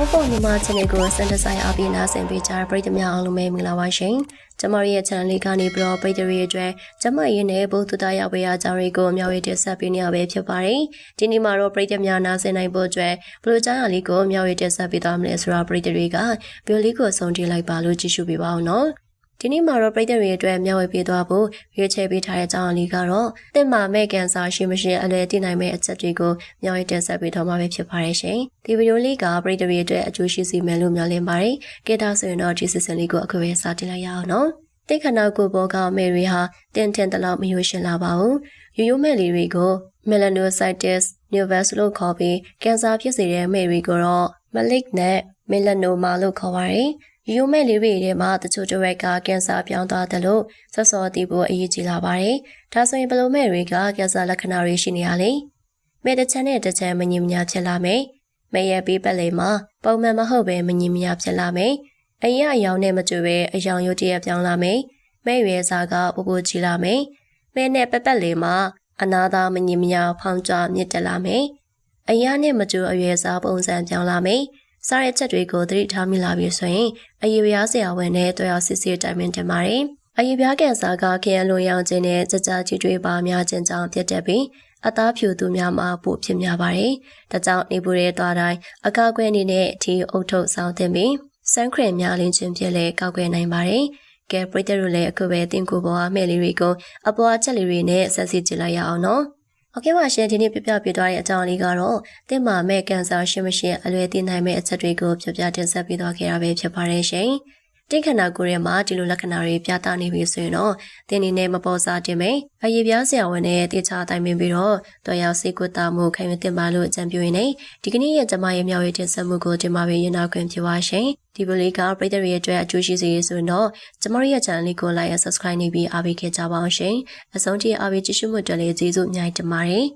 ပေါ့ပေါ့ညီမ channel ကိုစတင်ဆိုင်အားပေးနာဆင်ပေးကြတဲ့ပရိသတ်များအားလုံးပဲမင်္ဂလာပါရှင်။ကျမတို့ရဲ့ channel လေးကနေပြီးတော့ပရိသတ်တွေအတွက်ကျမရင်းနဲ့ဘုသူသားရောက်ပေးအကြောင်းတွေကိုအများကြီးတင်ဆက်ပေးနေရပဲဖြစ်ပါတယ်။ဒီနေ့မှာတော့ပရိသတ်များနာဆင်နိုင်ဖို့အတွက်ဘလို့ကြားရလေးကိုအများကြီးတင်ဆက်ပေးသွားမလဲဆိုတော့ပရိသတ်တွေကဗီဒီယိုလေးကိုအဆုံးထိလိုက်ပါလို့ကြည့်ရှုပေးပါအောင်နော်။ ဒီနေ့မှာတော့ပြည်သူတွေအတွက်မျှဝေပေးသွားဖို့ရွေးချယ်ပေးထားတဲ့အကြောင်းအလေးကတော့တင်မာမဲ့ကန်ဆာရှိမရှိအလွယ်တည်နိုင်မဲ့အချက်တွေကိုမျှဝေတင်ဆက်ပေးတော့မှာပဲဖြစ်ပါတယ်ရှင်။ဒီဗီဒီယိုလေးကပြည်သူတွေအတွက်အကျိုးရှိစေမယ်လို့မျှော်လင့်ပါတယ်။ကြည့်တာဆိုရင်တော့ဒီစစ်စင်လေးကိုအခုပဲစတင်လိုက်ရအောင်နော်။တိတ်ခဏကိုဘောကမေရီဟာတင်တင်တလောက်မယိုရှင်လာပါဘူး။ရိုးရိုးမဲ့လေးတွေကို melanocytis nevus လို့ခေါ်ပြီးကင်ဆာဖြစ်စေတဲ့မဲ့တွေကိုတော့ malignant melanoma လို့ခေါ်ပါတယ်။ ရိုးမဲ့လေးတွေထဲမှာတချို့တဝက်ကကင်ဆာပြောင်းသွားတယ်လို့ဆော့ဆော်သိဖို့အရေးကြီးလာပါတယ်။ဒါဆိုရင်ဘလိုမဲ့တွေကကင်ဆာလက္ခဏာတွေရှိနေရလေ။မဲ့တစ်ချမ်းနဲ့တစ်ချမ်းမငြင်းမညာဖြစ်လာမယ်။မဲ့ရဲ့ပေးပတ်လေးမှာပုံမှန်မဟုတ်ပဲမငြင်းမညာဖြစ်လာမယ်။အရင်အယောင်နဲ့မတူပဲအယောင်ရုပ်တရက်ပြောင်းလာမယ်။မဲ့ရွယ်စားကပိုပိုကြီးလာမယ်။မဲ့နဲ့ပတ်ပတ်လေးမှာအနာသာမငြင်းမညာဖောင်းကြမြင့်တက်လာမယ်။အရာနဲ့မတူအရွယ်စားပုံစံပြောင်းလာမယ်။ စားတဲ့ချက်တွေကိုသတိထားမိလာပြီဆိုရင်အရေးပြားဆရာဝန်နဲ့တွေ့ရောက်စစ်ဆေးတိုင်ပင်တင်ပါတယ်။အရေးပြားကင်ဆာကခရလွန်ရောင်ခြင်းနဲ့ကြကြကြီးတွေပါများခြင်းကြောင့်ဖြစ်တတ်ပြီးအသားဖြူသူများမှာပိုဖြစ်များပါတယ်။ဒါကြောင့်နေပူတဲ့သွားတိုင်းအကာအကွယ်အနေနဲ့အထီးအုပ်ထုတ်ဆောင်သင့်ပြီးစမ်းခရများလင်းခြင်းဖြစ်လဲကောက်ွယ်နိုင်ပါတယ်။ကဲပရိသတ်တို့လည်းအခုပဲတင်ကိုပေါ်အမဲ့လေးတွေကိုအပွားချက်လေးတွေနဲ့ဆက်စီကြည့်လိုက်ရအောင်နော်။ ဟုတ်ကဲ့ပါရှင်ဒီနေ့ပြပြပြသွားတဲ့အကြောင်းလေးကတော့တင်မာမဲ့ကန်ဆာရှိမရှိအလွယ်သိနိုင်မဲ့အချက်တွေကိုပြပြတင်ဆက်ပေးသွားခဲ့တာပဲဖြစ်ပါတယ်ရှင်။ တင့်ခန္ဓာကိုယ်ထဲမှာဒီလိုလက္ခဏာတွေပြသနေပြီဆိုရင်တော့တင်းနေနဲ့မပေါ်စားတင်မယ်အရေးပြားဆရာဝန်နဲ့တေချာတိုင်ပင်ပြီးတော့တော်ရောက်စိတ်ကူတာမှုခံယူတင်ပါလို့အကြံပြုရင်းနဲ့ဒီကနေ့ရဲ့ကျမရဲ့မြောက်ရေးတင်ဆက်မှုကိုဒီမှာပဲရင်နာခွင့်ပြုပါရှင်ဒီဗီဒီယိုကပရိသတ်ရဲ့အတွက်အကျိုးရှိစေဆိုရင်တော့ကျမရဲ့ channel လေးကို like and subscribe နေပြီးအားပေးခဲ့ကြပါအောင်ရှင်အဆုံးထိအားပေးကြည့်ရှုမှုအတွက်လည်းကျေးဇူးအများကြီးတင်ပါတယ်